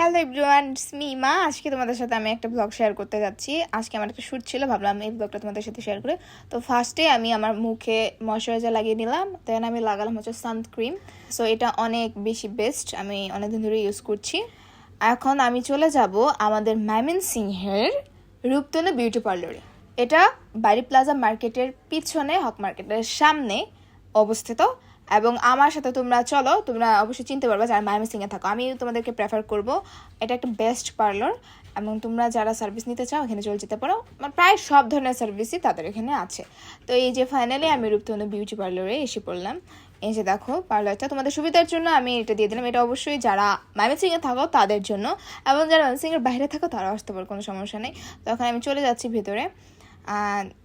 Hello everyone মা আজকে তোমাদের সাথে আমি একটা ব্লগ শেয়ার করতে যাচ্ছি। আজকে আমার একটা শ্যুট ছিল, ভাবলাম এই ব্লগটা তোমাদের সাথে শেয়ার করে। তো ফার্স্টে আমি আমার মুখে ময়শ্চারাইজার লাগিয়ে নিলাম দেন আমি লাগালাম হচ্ছে সানক্রিম সো এটা অনেক বেশি বেস্ট আমি অনেকদিন ধরে ইউজ করছি। এখন আমি চলে যাব আমাদের ম্যামিন সিংহের রূপতনু বিউটি পার্লারে এটা বাড়ি প্লাজা মার্কেটের পিছনে হক মার্কেটের সামনে অবস্থিত। এবং আমার সাথে তোমরা চলো, তোমরা অবশ্যই চিনতে পারবে যারা মায়ামিসিংয়ে থাকো। আমি তোমাদেরকে প্রেফার করব এটা একটা বেস্ট পার্লার এবং তোমরা যারা সার্ভিস নিতে চাও, এখানে চলে যেতে পারো। মানে প্রায় সব ধরনের সার্ভিসই তাদের এখানে আছে। তো এই যে ফাইনালি আমি রূপতনু বিউটি পার্লারে এসে পড়লাম। এই যে দেখো পার্লারটা তোমাদের সুবিধার জন্য আমি এটা দিয়ে দিলাম। এটা অবশ্যই যারা ময়মনসিংহে থাকো, তাদের জন্য। এবং যারা ময়মনসিংহের বাইরে থাকো তারা আসতে পারো, কোনো সমস্যা নেই। তখন আমি চলে যাচ্ছি ভিতরে।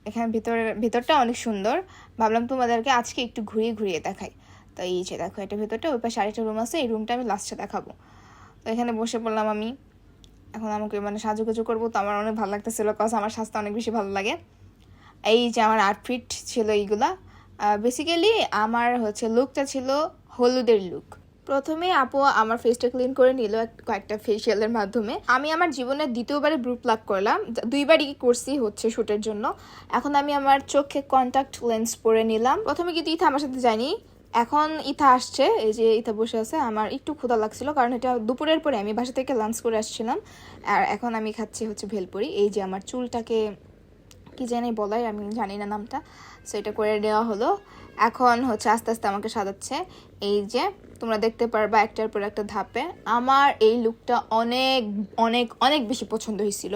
এখানে ভিতরে, ভিতরটা অনেক সুন্দর। ভাবলাম তোমাদেরকে আজকে একটু ঘুরিয়ে ঘুরিয়ে দেখাই। তো এই যে দেখো, এটা ভিতরটা, ওই পাশে আরেকটা রুম আছে, এই রুমটা আমি লাস্টে দেখাবো। তো এখানে বসে পড়লাম আমি। এখন আমাকে মানে সাজুগুজু করব, তো আমার অনেক ভালো লাগতেছিল কজ আমার স্বাস্থ্য অনেক বেশি ভালো লাগে। এই যে আমার আউটফিট ছিল এইগুলা। বেসিক্যালি আমার হচ্ছে লুকটা ছিল হলুদের লুক প্রথমে আপু আমার ফেসটা ক্লিন করে নিল কয়েকটা ফেসিয়ালের মাধ্যমে। আমি আমার জীবনের দ্বিতীয়বারে ব্রু প্লাক করলাম। দুইবারই করছি হচ্ছে শ্যুটের জন্য। এখন আমি আমার চোখে কন্ট্যাক্ট লেন্স পরে নিলাম। প্রথমে কিন্তু ইথা আমার সাথে যায়নি। এখন ইথা আসছে, এই যে ইথা বসে আছে, আমার একটু ক্ষুধা লাগছিল কারণ এটা দুপুরের পরে আমি বাসা থেকে লাঞ্চ করে আসছিলাম। আর এখন আমি খাচ্ছি হচ্ছে ভেলপুরি। এই যে আমার চুলটাকে কি জানি বলাই আমি জানি না নামটা। সো এটা করে দেওয়া হলো। এখন হচ্ছে আস্তে আস্তে আমাকে সাজাচ্ছে। এই যে, তোমরা দেখতে পারবা একটার পর একটা ধাপে। আমার এই লুকটা অনেক অনেক অনেক বেশি পছন্দ হয়েছিল।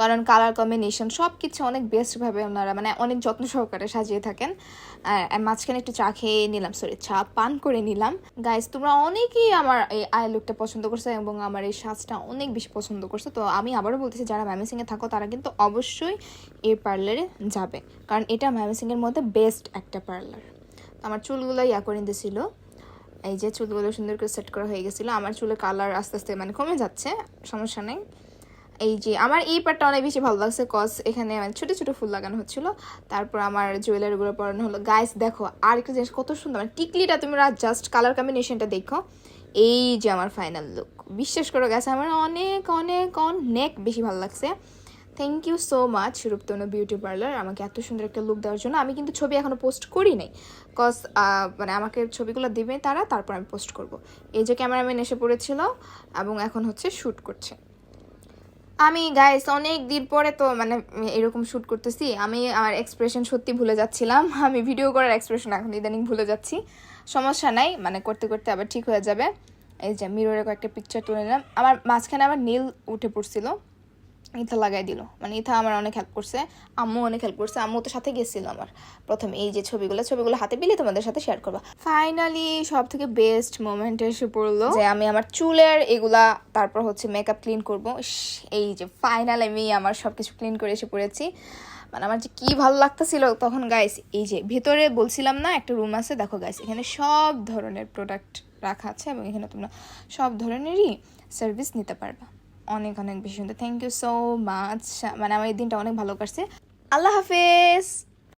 কারণ কালার কম্বিনেশন সব কিছু অনেক বেস্টভাবে ওনারা মানে অনেক যত্ন সহকারে সাজিয়ে থাকেন। মাঝখানে একটু চা খেয়ে নিলাম সরি চা পান করে নিলাম। গাইজ তোমরা অনেকেই আমার এই আই লুকটা পছন্দ করছে এবং আমার এই সাজটা অনেক বেশি পছন্দ করছে। তো আমি আবারও বলতেছি, যারা ম্যামিসিংয়ে থাকো, তারা কিন্তু অবশ্যই এই পার্লারে যাবে। কারণ এটা ম্যামিসিংয়ের মধ্যে বেস্ট একটা পার্লার আমার চুলগুলো ইয়া করে দিয়েছিল এই যে চুলগুলো সুন্দর করে সেট করা হয়ে গেছিল। আমার চুলের কালার আস্তে আস্তে মানে কমে যাচ্ছে, সমস্যা নেই। এই যে আমার এই পার্টটা অনেক বেশি ভালো লাগছে কজ এখানে মানে ছোটো ছোটো ফুল লাগানো হচ্ছিল। তারপর আমার জুয়েলারিগুলো পরানো হলো। গাইস দেখো আর একটা জিনিস কত সুন্দর মানে টিকলিটা তোমরা জাস্ট কালার কম্বিনেশনটা দেখো। এই যে আমার ফাইনাল লুক বিশ্বাস করো গেছে আমার অনেক অনেক অনেক বেশি ভালো লাগছে। Thank you so much Ruptanu beauty parlour আমাকে এত সুন্দর একটা লুক দেওয়ার জন্য। আমি কিন্তু ছবি এখনও পোস্ট করি নাই। কজ মানে আমাকে ছবিগুলো দেবে তারা, তারপর আমি পোস্ট করব। এই যে ক্যামেরাম্যান এসে পড়েছিল এবং এখন হচ্ছে শ্যুট করছে। আমি গাইস অনেক দিন পরে তো মানে এরকম শ্যুট করতেছি। আমি আমার এক্সপ্রেশন সত্যি ভুলে যাচ্ছিলাম। আমি ভিডিও করার এক্সপ্রেশন এখন ইদানিং ভুলে যাচ্ছি। সমস্যা নাই মানে করতে করতে আবার ঠিক হয়ে যাবে। এই যে মিররে কয়েকটা পিকচার তুলে নিলাম। আমার মাঝখানে আমার নীল উঠে পড়ছিল। ইথা লাগাই দিল। মানে ইথা আমার অনেক হেল্প করছে, আম্মু অনেক হেল্প করছে, আম্মু তো সাথে গেছিল আমার। প্রথমে এই যে ছবিগুলো ছবিগুলো হাতে পেলে তোমাদের সাথে শেয়ার করব। ফাইনালি সব থেকে বেস্ট মোমেন্ট এসে পড়ল যে আমি আমার চুলের এগুলা, তারপর হচ্ছে মেকআপ ক্লিন করব। এই যে ফাইনাল আমি আমার সব কিছু ক্লিন করে এসে পড়েছি। মানে আমার যে কি ভালো লাগতেছিল তখন গাইস এই যে ভেতরে বলছিলাম না, একটা রুম আছে, দেখো গাইস এখানে সব ধরনের প্রোডাক্ট রাখা আছে এবং এখানে তোমরা সব ধরনেরই সার্ভিস নিতে পারবা। অনেক অনেক বেশি সুন্দর। থ্যাংক ইউ সো মাচ মানে আমার এই দিনটা অনেক ভালো কাটছে। আল্লাহ হাফেজ।